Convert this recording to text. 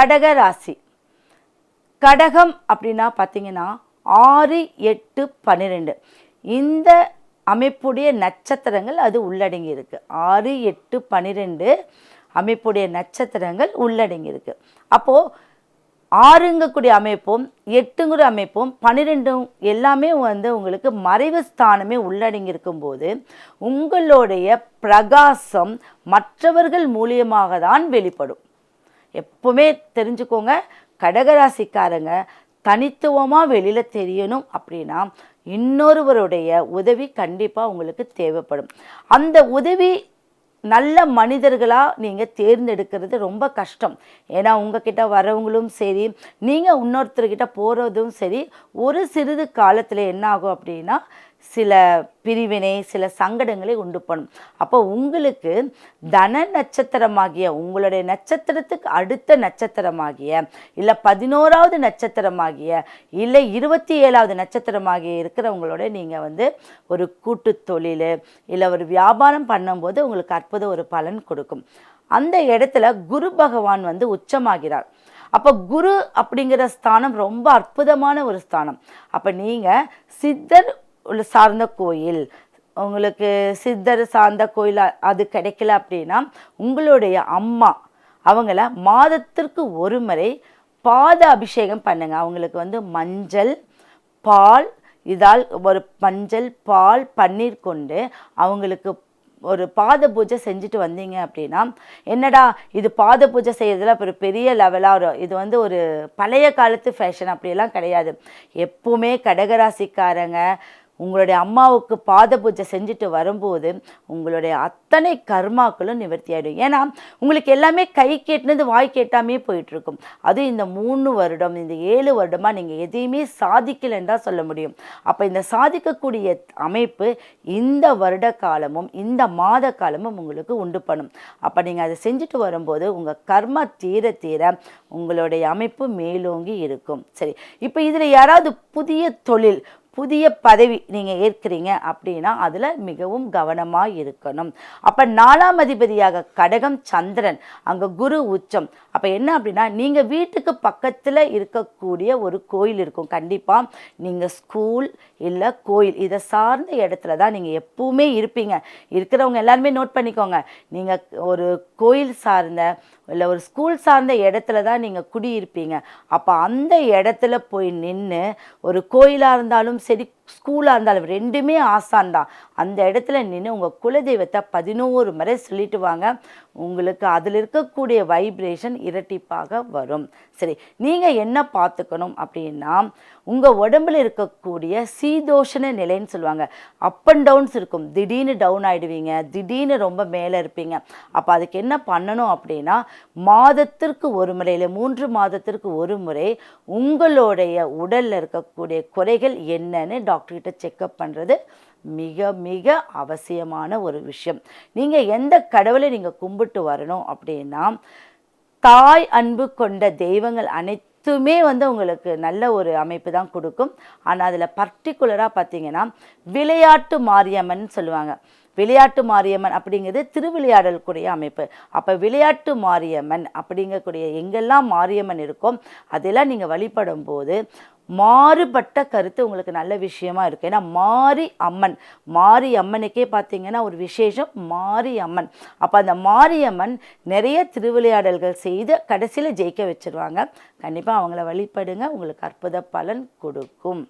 கடக ராசி கடகம் அப்படின்னா பார்த்தீங்கன்னா ஆறு எட்டு பன்னிரெண்டு. இந்த அமைப்புடைய நட்சத்திரங்கள் அது உள்ளடங்கியிருக்கு. ஆறு எட்டு பன்னிரெண்டு அமைப்புடைய நட்சத்திரங்கள் உள்ளடங்கி இருக்கு அப்போது ஆறுங்கக்கூடிய அமைப்பும் எட்டுங்கிற அமைப்பும் பன்னிரெண்டும் எல்லாமே வந்து உங்களுக்கு மறைவு ஸ்தானமே உள்ளடங்கி இருக்கும்போது உங்களுடைய பிரகாசம் மற்றவர்கள் மூலியமாக தான் வெளிப்படும். எப்பவுமே தெரிஞ்சுக்கோங்க. கடகராசிக்காரங்க தனித்துவமாக வெளியில் தெரியணும் அப்படின்னா இன்னொருவருடைய உதவி கண்டிப்பாக உங்களுக்கு தேவைப்படும். அந்த உதவி நல்ல மனிதர்களாக நீங்கள் தேர்ந்தெடுக்கிறது ரொம்ப கஷ்டம். ஏன்னா உங்ககிட்ட வரவங்களும் சரி நீங்கள் இன்னொருத்தர்கிட்ட போகிறதும் சரி ஒரு சிறிது காலத்தில் என்ன ஆகும் அப்படின்னா சில பிரிவினை சில சங்கடங்களை உண்டு பண்ணும். அப்போ உங்களுக்கு தன நட்சத்திரமாகிய உங்களுடைய நட்சத்திரத்துக்கு அடுத்த நட்சத்திரமாகிய இல்லை பதினோராவது நட்சத்திரமாகிய இல்லை இருபத்தி ஏழாவது நட்சத்திரமாகிய இருக்கிறவங்களோட நீங்கள் வந்து ஒரு கூட்டு தொழில் இல்லை ஒரு வியாபாரம் பண்ணும்போது உங்களுக்கு அற்புத ஒரு பலன் கொடுக்கும். அந்த இடத்துல குரு பகவான் வந்து உச்சமாகிறார். அப்போ குரு அப்படிங்கிற ஸ்தானம் ரொம்ப அற்புதமான ஒரு ஸ்தானம். அப்போ நீங்கள் சித்தர் உள்ள சார்ந்த கோயில் உங்களுக்கு சித்தர் சார்ந்த கோயில் அது கிடைக்கல அப்படின்னா உங்களுடைய அம்மா அவங்கள மாதத்திற்கு ஒரு முறை பாத அபிஷேகம் பண்ணுங்க. அவங்களுக்கு வந்து மஞ்சள் பால் இதால் ஒரு மஞ்சள் பால் பன்னீர் கொண்டு அவங்களுக்கு ஒரு பாத பூஜை செஞ்சுட்டு வந்தீங்க அப்படின்னா என்னடா இது பாத பூஜை செய்யறதுல ஒரு பெரிய லெவலாக ஒரு இது வந்து ஒரு பழைய காலத்து ஃபேஷன் அப்படியெல்லாம் கிடையாது. எப்பவுமே கடகராசிக்காரங்க உங்களுடைய அம்மாவுக்கு பாத பூஜை செஞ்சுட்டு வரும்போது உங்களுடைய அத்தனை கர்மாக்களும் நிவர்த்தி ஆகிடும் ஏன்னா உங்களுக்கு எல்லாமே கை கேட்டினது வாய் கேட்டாமே போயிட்டுருக்கும். அதுவும் அது இந்த மூணு வருடம் இந்த ஏழு வருடமாக நீங்கள் எதையுமே சாதிக்கலைன்னு தான் சொல்ல முடியும். அப்போ இந்த சாதிக்கக்கூடிய அமைப்பு இந்த வருட காலமும் இந்த மாத காலமும் உங்களுக்கு உண்டு பண்ணும். அப்போ நீங்கள் அதை செஞ்சுட்டு வரும்போது உங்கள் கர்மா தீர தீர உங்களுடைய அமைப்பு மேலோங்கி இருக்கும். சரி இப்போ இதில் யாராவது புதிய தொழில் புதிய பதவி நீங்கள் ஏற்கிறீங்க அப்படின்னா அதில் மிகவும் கவனமாக இருக்கணும். அப்போ நாலாம் அதிபதியாக கடகம் சந்திரன் அங்கே குரு உச்சம். அப்போ என்ன அப்படின்னா நீங்கள் வீட்டுக்கு பக்கத்தில் இருக்கக்கூடிய ஒரு கோயில் இருக்கும். கண்டிப்பாக நீங்கள் ஸ்கூல் இல்லை கோயில் இதை சார்ந்த இடத்துல தான் நீங்கள் எப்பவுமே இருப்பீங்க. இருக்கிறவங்க எல்லாருமே நோட் பண்ணிக்கோங்க. நீங்கள் ஒரு கோயில் சார்ந்த இல்லை ஒரு ஸ்கூல் சார்ந்த இடத்துல தான் நீங்கள் குடியிருப்பீங்க. அப்போ அந்த இடத்துல போய் நின்று ஒரு கோயிலாக இருந்தாலும் சரி ஸ்கூலாக இருந்தாலும் ரெண்டுமே ஆசான் தான் அந்த இடத்துல நின்று உங்கள் குலதெய்வத்தை பதினோரு முறை சொல்லிட்டு வாங்க. உங்களுக்கு அதில் இருக்கக்கூடிய வைப்ரேஷன் இரட்டிப்பாக வரும். சரி நீங்கள் என்ன பார்த்துக்கணும் அப்படின்னா உங்கள் உடம்புல இருக்கக்கூடிய சீதோஷண நிலைன்னு சொல்லுவாங்க. அப் அண்ட் டவுன்ஸ் இருக்கும். திடீர்னு டவுன் ஆகிடுவீங்க திடீர்னு ரொம்ப மேலே இருப்பீங்க. அப்போ அதுக்கு என்ன பண்ணணும் அப்படின்னா மாதத்திற்கு ஒரு முறை இல்லை மூன்று மாதத்திற்கு ஒரு முறை உங்களுடைய உடலில் இருக்கக்கூடிய குறைகள் என்னன்னு டாக்டர்கிட்ட செக்கப் பண்ணுறது மிக மிக அவசியமான ஒரு விஷயம். நீங்கள் எந்த கடவுளை நீங்கள் கும்பிட்டு வரணும் அப்படின்னா தாய் அன்பு கொண்ட தெய்வங்கள் அனைத்துமே வந்து உங்களுக்கு நல்ல ஒரு அமைப்பு தான் கொடுக்கும். ஆனால் அதில் பர்டிகுலராக பார்த்தீங்கன்னா விளையாட்டு மாரியம்மன் சொல்லுவாங்க. விளையாட்டு மாரியம்மன் அப்படிங்கிறது திருவிளையாடலுக்குரிய அமைப்பு. அப்போ விளையாட்டு மாரியம்மன் அப்படிங்கக்கூடிய எங்கெல்லாம் மாரியம்மன் இருக்கோ அதெல்லாம் நீங்கள் வழிபடும் போது மாறுபட்ட கருத்து உங்களுக்கு நல்ல விஷயமா இருக்கு. ஏன்னா மாரி அம்மன் மாரி அம்மனுக்கே பார்த்தீங்கன்னா ஒரு விசேஷம் மாரி அம்மன். அப்போ அந்த மாரியம்மன் நிறைய திருவிளையாடல்கள் செய்து கடைசியில் ஜெயிக்க வச்சுருவாங்க. கண்டிப்பாக அவங்கள வழிபடுங்க. உங்களுக்கு அற்புத பலன் கொடுக்கும்.